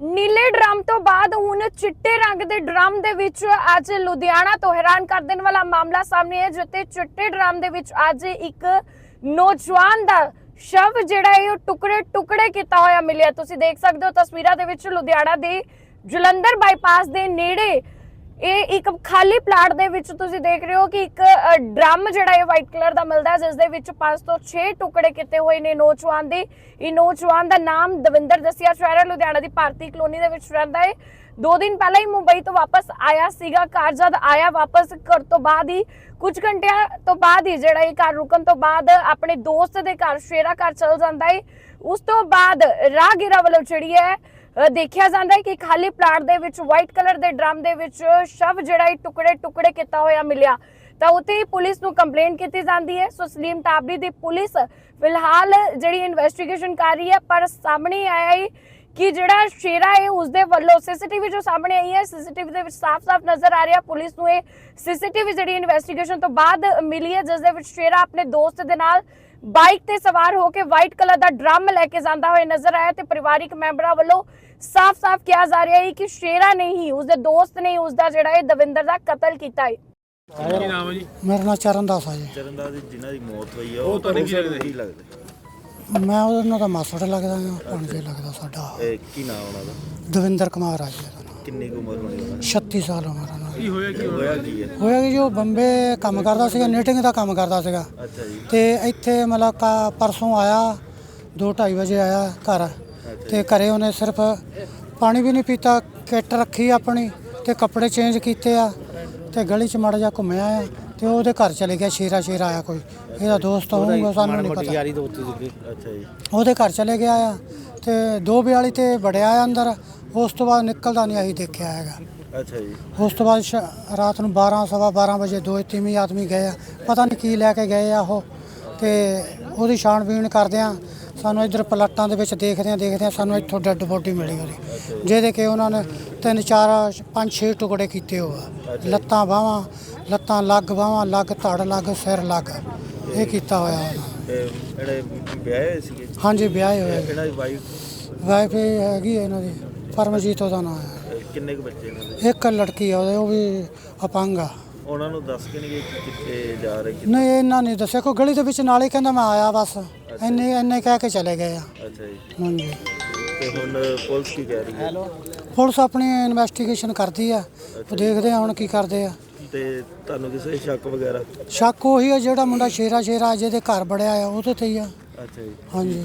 ਨੀਲੇ ਡਰਮ ਤੋਂ ਬਾਅਦ ਹੁਣ ਚਿੱਟੇ ਰੰਗ ਦੇ ਡਰਮ ਦੇ ਵਿੱਚ ਅੱਜ ਲੁਧਿਆਣਾ ਤੋਂ ਹੈਰਾਨ ਕਰ ਦੇਣ ਵਾਲਾ ਮਾਮਲਾ ਸਾਹਮਣੇ ਹੈ ਜਿੱਥੇ ਚਿੱਟੇ ਡਰਮ ਦੇ ਵਿੱਚ ਅੱਜ ਇੱਕ ਨੌਜਵਾਨ ਦਾ ਸ਼ਵ ਜਿਹੜਾ ਹੈ, ਉਹ ਟੁਕੜੇ ਟੁਕੜੇ ਕੀਤਾ ਹੋਇਆ ਮਿਲਿਆ। ਤੁਸੀਂ ਦੇਖ ਸਕਦੇ ਹੋ ਤਸਵੀਰਾਂ ਦੇ ਵਿੱਚ ਲੁਧਿਆਣਾ ਦੇ ਜਲੰਧਰ ਬਾਈਪਾਸ ਦੇ ਨੇੜੇ ਇਹ ਇੱਕ ਖਾਲੀ ਪਲਾਟ ਦੇ ਵਿੱਚ ਤੁਸੀਂ ਦੇਖ ਰਹੇ ਹੋ ਕਿ ਇੱਕ ਡਰਮ ਜਿਹੜਾ ਹੈ ਵਾਈਟ ਕਲਰ ਦਾ ਮਿਲਦਾ ਹੈ ਜਿਸ ਦੇ ਵਿੱਚ 5 ਤੋਂ 6 ਟੁਕੜੇ ਕੀਤੇ ਹੋਏ ਨੇ ਨੌਜਵਾਨ ਦੇ। ਇਹ ਨੌਜਵਾਨ ਦਾ ਨਾਮ ਦਵਿੰਦਰ ਦਸਿਆ ਸ਼ਹਿਰ ਲੁਧਿਆਣਾ ਦੀ ਭਾਰਤੀ ਕਲੋਨੀ ਦੇ ਵਿੱਚ ਰਹਿੰਦਾ ਹੈ। ਦੋ ਦਿਨ ਪਹਿਲਾਂ ਹੀ ਮੁੰਬਈ ਤੋਂ ਵਾਪਸ ਆਇਆ ਸੀਗਾ, ਘਰ ਜਦ ਆਇਆ ਵਾਪਸ ਘਰ ਤੋਂ ਬਾਅਦ ਹੀ, ਕੁਝ ਘੰਟਿਆਂ ਤੋਂ ਬਾਅਦ ਹੀ ਜਿਹੜਾ ਇਹ ਘਰ ਰੁਕਣ ਤੋਂ ਬਾਅਦ ਆਪਣੇ ਦੋਸਤ ਦੇ ਘਰ, ਸ਼ੇਰਾ ਘਰ ਚਲ ਜਾਂਦਾ ਹੈ। ਉਸ ਤੋਂ ਬਾਅਦ ਰਾਹਗੀਰਾ ਵੱਲੋਂ ਜਿਹੜੀ ਹੈ ਦੇਖਿਆ ਜਾਂਦਾ ਹੈ ਕਿ ਖਾਲੀ ਪਲਾਟ ਦੇ ਵਿੱਚ ਵਾਈਟ ਕਲਰ ਦੇ ਡਰਮ ਦੇ ਵਿੱਚ ਸ਼ਵ ਜਿਹੜਾ ਹੈ, ਟੁਕੜੇ ਟੁਕੜੇ ਕੀਤਾ ਹੋਇਆ ਮਿਲਿਆ। ਤਾਂ ਉੱਥੇ ਹੀ ਪੁਲਿਸ ਨੂੰ ਕੰਪਲੇਂਟ ਕੀਤੀ ਜਾਂਦੀ ਹੈ। ਸੋ ਸਲੀਮ ਟਾਬਰੀ ਦੀ ਪੁਲਿਸ ਫਿਲਹਾਲ ਜਿਹੜੀ ਇਨਵੈਸਟੀਗੇਸ਼ਨ ਕਰ ਰਹੀ ਹੈ, ਪਰ ਸਾਹਮਣੇ ਆਇਆ ਹੈ ਕਿ ਜਿਹੜਾ ਸ਼ੇਰਾ ਹੈ ਉਸ ਦੇ ਵੱਲੋਂ ਸੀਸੀਟੀਵੀ ਜੋ ਸਾਹਮਣੇ ਆਈ ਹੈ ਸੀਸੀਟੀਵੀ ਦੇ ਵਿੱਚ ਸਾਫ਼-ਸਾਫ਼ ਨਜ਼ਰ ਆ ਰਿਹਾ। ਪੁਲਿਸ ਨੂੰ ਇਹ ਸੀਸੀਟੀਵੀ ਜਿਹੜੀ ਇਨਵੈਸਟੀਗੇਸ਼ਨ ਤੋਂ ਬਾਅਦ ਮਿਲੀ ਹੈ, ਜਿਸ ਦੇ ਵਿੱਚ ਸ਼ੇਰਾ ਆਪਣੇ ਦੋਸਤ ਦੇ ਨਾਲ ਬਾਈਕ ਤੇ ਸਵਾਰ ਹੋ ਕੇ ਵਾਈਟ ਕਲਰ ਦਾ ਡਰਮ ਲੈ ਕੇ ਜਾਂਦਾ ਹੋਇਆ ਨਜ਼ਰ ਆਇਆ ਤੇ ਪਰਿਵਾਰਿਕ ਮੈਂਬਰਾਂ ਵੱਲੋਂ ਸਾਫ਼-ਸਾਫ਼ ਕਿਹਾ ਜਾ ਰਿਹਾ ਹੈ ਕਿ ਸ਼ੇਰਾ ਨੇ ਹੀ ਉਸਦੇ ਦੋਸਤ ਨੇ ਹੀ ਉਸਦਾ ਜਿਹੜਾ ਹੈ ਦਵਿੰਦਰ ਦਾ ਕਤਲ ਕੀਤਾ ਹੈ। ਕੀ ਨਾਮ ਹੈ ਜੀ? ਮੇਰਾ ਨਾਂ ਚਰਨਦਾਸ ਆ ਜੀ। ਚਰਨਦਾਸ ਦੀ ਜਿਨ੍ਹਾਂ ਦੀ ਮੌਤ ਹੋਈ ਆ ਉਹ ਤੁਹਾਡੇ ਕੀ ਲੱਗਦਾ? ਮੈਂ ਉਹਨਾਂ ਦਾ ਮਾਸੜ ਲੱਗਦਾ ਹਾਂ ਪਣਜੇ ਲੱਗਦਾ ਸਾਡਾ। ਇਹ ਕੀ ਨਾਮ ਉਹਨਾਂ ਦਾ? ਦਵਿੰਦਰ ਕੁਮਾਰ ਆ ਜੀ। ਕਿੰਨੀ ਕੁ ਉਮਰ ਹੋਣੀ ਉਹਨਾਂ 36 ਸਾਲ ਉਮਰ ਉਹਨਾਂ ਦੀ ਕੀ ਹੋਇਆ ਕੀ ਹੋਇਆ? ਕੀ ਹੈ? ਹੋਇਆ ਕਿ ਜੋ ਬੰਬੇ ਕੰਮ ਕਰਦਾ ਸੀਗਾ ਨੀਟਿੰਗ ਦਾ ਕੰਮ ਕਰਦਾ ਸੀਗਾ। ਅੱਛਾ ਜੀ। ਤੇ ਇੱਥੇ ਮਤਲਬ ਕਾ- ਪਰਸੋਂ ਆਇਆ 2:30 ਵਜੇ ਆਇਆ ਘਰ। ਤੇ ਘਰੇ ਉਹਨੇ ਸਿਰਫ ਪਾਣੀ ਵੀ ਨਹੀਂ ਪੀਤਾ ਕਿੱਟ ਰੱਖੀ ਆਪਣੀ ਤੇ ਕੱਪੜੇ ਚੇਂਜ ਕੀਤੇ ਆ ਤੇ ਗਲੀ 'ਚ ਮੜ ਜਾ ਘੁੰਮਿਆ ਆ ਤੇ ਉਹਦੇ ਘਰ ਚਲੇ ਗਿਆ ਸ਼ੇਰਾ ਸ਼ੇਰਾ ਆਇਆ ਕੋਈ। ਇਹਦਾ ਦੋਸਤ ਹੋਊਗਾ ਸਾਨੂੰ ਨਹੀਂ ਪਤਾ। ਅੱਛਾ ਜੀ। ਉਹਦੇ ਘਰ ਚਲੇ ਗਿਆ ਆ ਤੇ 242 ਤੇ ਵੜਿਆ ਆ ਅੰਦਰ ਉਸ ਤੋਂ ਬਾਅਦ ਨਿਕਲਦਾ ਨਹੀਂ ਆਹੀ ਦੇਖਿਆ ਹੈਗਾ। ਅੱਛਾ ਜੀ। ਉਸ ਤੋਂ ਬਾਅਦ ਸ਼- ਰਾਤ ਨੂੰ 12 ਸਵਾ 12 ਵਜੇ ਦੋ ਤਿੰਨ ਆਦਮੀ ਗਏ ਆ। ਪਤਾ ਨਹੀਂ ਕੀ ਲੈ ਕੇ ਗਏ ਆ ਉਹ। ਤੇ ਉਹਦੀ ਛਾਣਬੀਣ ਕਰਦੇ ਆ। ਸਾਨੂੰ ਇੱਧਰ ਪਲਾਟਾਂ ਦੇ ਵਿੱਚ ਦੇਖਦੇ ਆ ਦੇਖਦੇ ਆ ਸਾਨੂੰ ਇੱਥੋਂ ਡੈੱਡ ਬੋਡੀ ਮਿਲੀ ਉਹਦੀ। ਜਿਹਦੇ ਕਿ ਉਹਨਾਂ ਨੇ ਤਿੰਨ ਚਾਰ ਪੰਜ ਛੇ ਟੁਕੜੇ ਕੀਤੇ ਹੋਆ ਲੱਤਾਂ ਬਾਹਾਂ ਲੱਤਾਂ ਲੱਗ ਬਾਹਾਂ ਲੱਗ ਧੜ ਲੱਗ ਸਿਰ ਲੱਗ। ਇਹ ਕੀਤਾ ਹੋਇਆ ਉਹਨਾਂ ਤੇ ਜਿਹੜੇ ਵਿਆਹੇ ਹੋਏ ਸੀਗੇ? ਹਾਂਜੀ ਵਿਆਹੇ ਹੋਏ ਇਹਨਾਂ ਦੀ ਵਾਈਫ ਵਾਈਫ ਹੈਗੀ ਹੈ ਇਹਨਾਂ ਦੀ। ਪਰਮਜੀਤ ਉਹਦਾ ਨਾਮ ਹੈ ਕਿੰਨੇ ਕੁ ਬੱਚੇ ਇਹਨਾਂ ਦੇ ਇੱਕ ਲੜਕੀ ਆ ਉਹਦੇ ਉਹ ਵੀ ਅਪੰਗ ਆ। ਉਹਨਾਂ ਨੂੰ ਦੱਸ ਕੇ ਨਹੀਂ ਗਏ ਕਿ ਕਿੱਥੇ ਜਾ ਰਹੇ ਕਿ- ਨਹੀਂ ਇਹਨਾਂ ਨਹੀਂ ਦੱਸਿਆ ਕੋਈ ਗਲੀ ਦੇ ਵਿੱਚ ਨਾਲ ਹੀ ਕਹਿੰਦਾ ਮੈਂ ਆਇਆ ਬਸ। ਇੰਨੇ ਇੰਨੇ ਕਹਿ ਕੇ ਚਲੇ ਗਏ ਆ। ਅੱਛਾ ਜੀ। ਹਾਂਜੀ। ਤੇ ਹੁਣ ਪੁਲਿਸ ਕੀ ਕਹਿ ਰਹੀ ਹੈ? ਪੁਲਿਸ ਆਪਣੀ ਇਨਵੈਸਟੀਗੇਸ਼ਨ ਕਰਦੀ ਆ। ਉਹ ਦੇਖਦੇ ਆ ਹੁਣ ਕੀ ਕਰਦੇ ਆ। ਤੇ ਤੁਹਾਨੂੰ ਕਿਸੇ ਸ਼ੱਕ ਵਗੈਰਾ? ਸ਼ੱਕ ਉਹੀ ਆ ਜਿਹੜਾ ਮੁੰਡਾ ਸ਼ੇਰਾ ਸ਼ੇਰਾ ਜਿਹਦੇ ਘਰ ਬੜਿਆ ਆ ਉਹਦੇ ਤੇ ਹੀ ਆ। ਅੱਛਾ ਜੀ। ਹਾਂਜੀ।